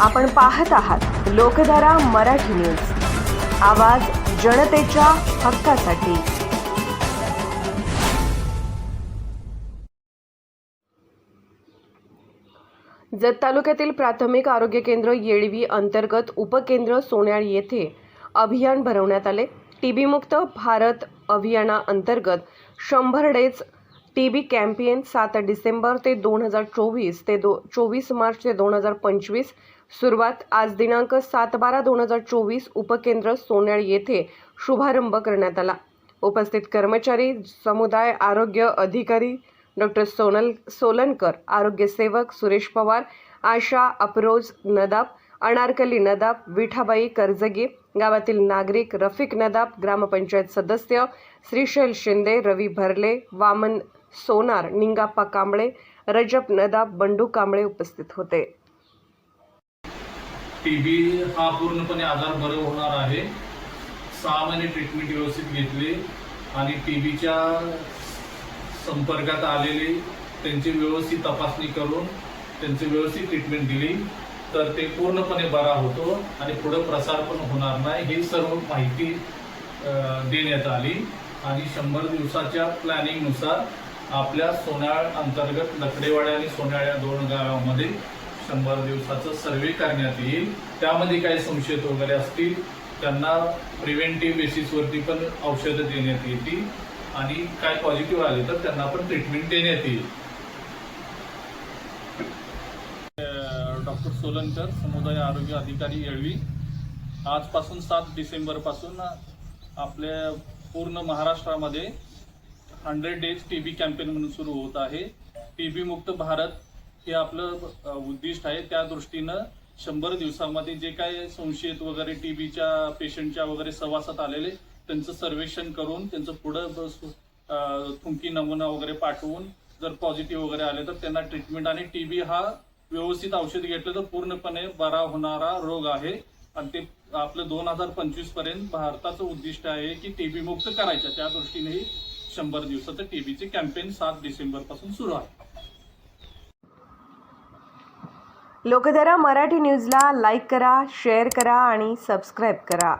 आपण पाहत आहात लोकधारा मराठी न्यूज. आवाज जनतेच्या हक्कासाठी. जत तालुक्यातील प्राथमिक आरोग्य केंद्र येळवी अंतर्गत उपकेंद्र सोन्याळ येथे अभियान भरवण्यात आले. टीबीमुक्त भारत अभियानाअंतर्गत शंभर डेज टी बी कॅम्पेन सात डिसेंबर ते दोन हजार चोवीस ते दो चोवीस मार्च ते दोन हजार पंचवीस. सुरुवात आज दिनांक सात बारा दोन हजार चोवीस उपकेंद्र सोन्याळ येथे शुभारंभ करण्यात आला. उपस्थित कर्मचारी समुदाय आरोग्य अधिकारी डॉक्टर सोनल सोलनकर आरोग्य सेवक सुरेश पवार आशा अप्रोज नदाब अनारकली नदाब विठाबाई कर्जगी गावातील नागरिक रफिक नदाब ग्रामपंचायत सदस्य श्रीशैल शिंदे रवी भरले वामन सोनार निंगाप्पा कांबळे रजब नदाब बंडू कांबळे उपस्थित होते. टीबी हा पूर्णपणे आजार बरं होणार आहे. सहा महिने ट्रीटमेंट व्यवस्थित घेतली आणि टीबीच्या संपर्कात आलेले त्यांची व्यवस्थित तपासणी करून त्यांची व्यवस्थित ट्रीटमेंट दिली तर ते पूर्णपणे बरा होतो आणि पुढं प्रसार पण होणार नाही. ही सर्व माहिती देण्यात आली आणि शंभर दिवसाच्या प्लॅनिंगनुसार आपल्या सोन्याळ अंतर्गत लकडेवाडे आणि सोन्याळ या दोन गावामध्ये शंभर दिवसाचं सर्वे करण्यात येईल. त्यामध्ये काही संशयित वगैरे असतील त्यांना प्रिव्हेंटिव्ह बेसिसवरती पण औषधं देण्यात येतील आणि काय पॉझिटिव्ह आले तर त्यांना पण ट्रीटमेंट देण्यात येईल. डॉक्टर सोलनकर समुदाय आरोग्य अधिकारी येळवी आजपासून सात डिसेंबरपासून आपल्या पूर्ण महाराष्ट्रामध्ये hundred days T B campaign म्हणून सुरू होत आहे. टी बी मुक्त भारत हे आपलं उद्दिष्ट आहे. त्या दृष्टीनं शंभर दिवसामध्ये जे काय संशयित वगैरे टी बीच्या पेशंटच्या वगैरे सहवासात आलेले त्यांचं सर्वेक्षण करून त्यांचं पुढं थुंकी नमुना वगैरे पाठवून जर पॉझिटिव्ह वगैरे आले तर त्यांना ट्रीटमेंट. आणि टी बी हा व्यवस्थित औषध घेतलं तर पूर्णपणे बरा होणारा रोग आहे. आणि ते आपलं दोन हजार पंचवीसपर्यंत भारताचं उद्दिष्ट आहे की टीबी मुक्त करायचं. त्या दृष्टीनेही शंभर दिवसाचं टीबीचे कॅम्पेन सात डिसेंबरपासून सुरू आहे. लोकधारा मराठी न्यूजला लाईक करा शेअर करा आणि सबस्क्राईब करा.